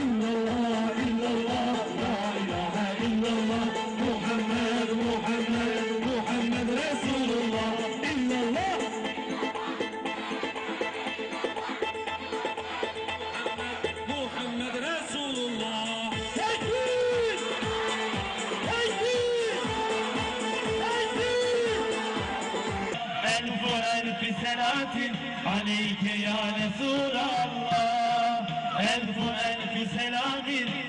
illallah illallah la ilahe illallah Muhammed Muhammed Muhammed Resulullah illallah Muhammed Resulullah Tekbir! Tekbir! Tekbir! Elfu elfi selatin aleyke ya Resulallah ألف ألف سلام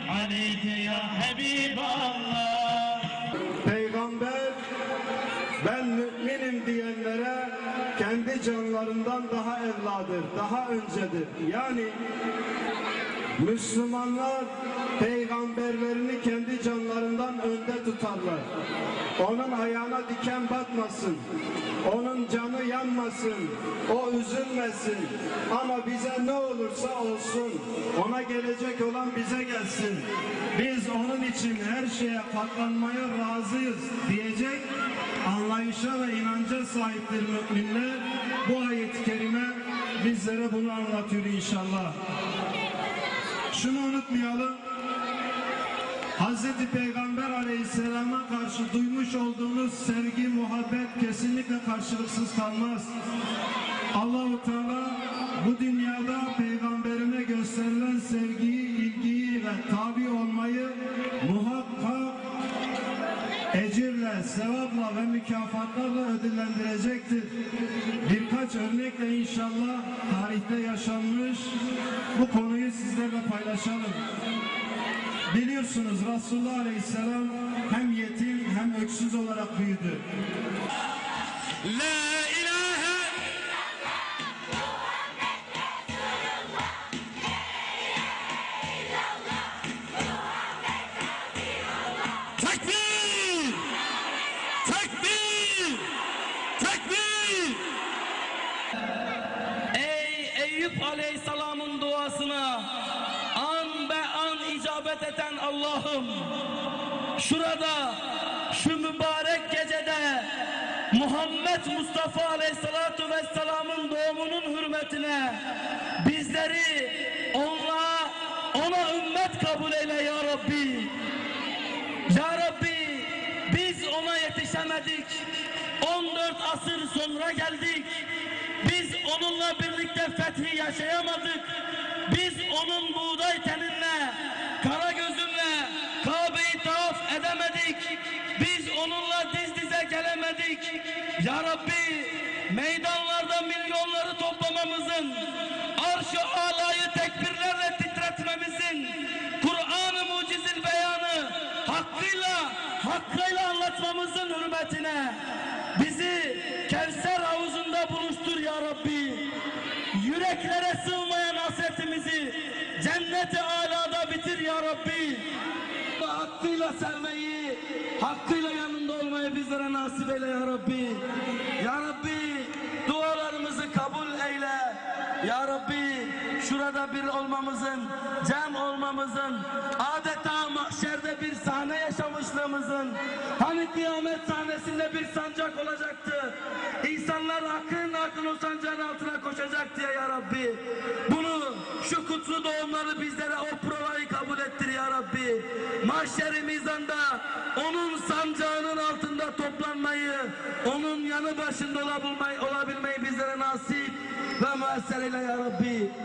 عليك يا حبيب الله Peygamber ben müminim diyenlere kendi canlarından daha evladır, daha öncedir. Yani Müslümanlar peygamberlerini kendi canlarından önde tutarlar. Onun ayağına diken batmasın. Onun canı yanmasın. O üzülmesin. Ama bize ne olursa olsun. Ona gelecek olan bize gelsin. Biz onun için her şeye katlanmaya razıyız diyecek anlayışa ve inanca sahiptir müminler. Bu ayet-i kerime bizlere bunu anlatıyor inşallah. Şunu unutmayalım. Hazreti Peygamber Aleyhisselam'a karşı duymuş olduğunuz sevgi, muhabbet kesinlikle karşılıksız kalmaz. Allahu Teala bu dünyada peygamberine gösterilen sevgiyi, ilgiyi ve tabi olmayı ecirle, sevapla ve mükafatlarla ödüllendirecektir. Birkaç örnekle inşallah tarihte yaşanmış bu konuyu sizlerle paylaşalım. Biliyorsunuz Resulullah Aleyhisselam hem yetim hem öksüz olarak büyüdü. La Tekbir! Ey Eyüp Aleyhisselam'ın duasına an be an icabet eden Allah'ım şurada şu mübarek gecede Muhammed Mustafa Aleyhisselatu Vesselam'ın doğumunun hürmetine bizleri ona ona ümmet kabul eyle ya Rabbi. Ya Rabbi biz ona yetişemedik. 14 asır sonra geldik. Biz onunla birlikte fethi yaşayamadık. Biz onun buğday teninle, kara gözünle Kabe'yi tavaf edemedik. Biz onunla diz dize gelemedik. Ya Rabbi meydanlarda milyonları toplamamızın, arş-ı alayı tekbirlerle titretmemizin, Kur'an-ı mucizil beyanı hakkıyla, hakkıyla anlatmamızın hürmetine bizi Kevser havuzunda buluştur ya Rabbi. Yüreklere sığmayan hasretimizi cenneti alada bitir ya Rabbi. Hakkıyla sevmeyi, hakkıyla yanında olmayı bizlere nasip eyle ya Rabbi. Ya Rabbi dualarımızı kabul eyle. Ya Rabbi şurada bir olmamızın, cem olmamızın, adeta yaşamışlığımızın, hani kıyamet sahnesinde bir sancak olacaktı. İnsanlar hakkın hakkın o sancağın altına koşacaktı ya, ya Rabbi. Bunu, şu kutlu doğumları bizlere o provayı kabul ettir ya Rabbi. Mahşeri mizanda onun sancağının altında toplanmayı, onun yanı başında olabilmeyi, olabilmeyi bizlere nasip ve müessel eyle ya Rabbi.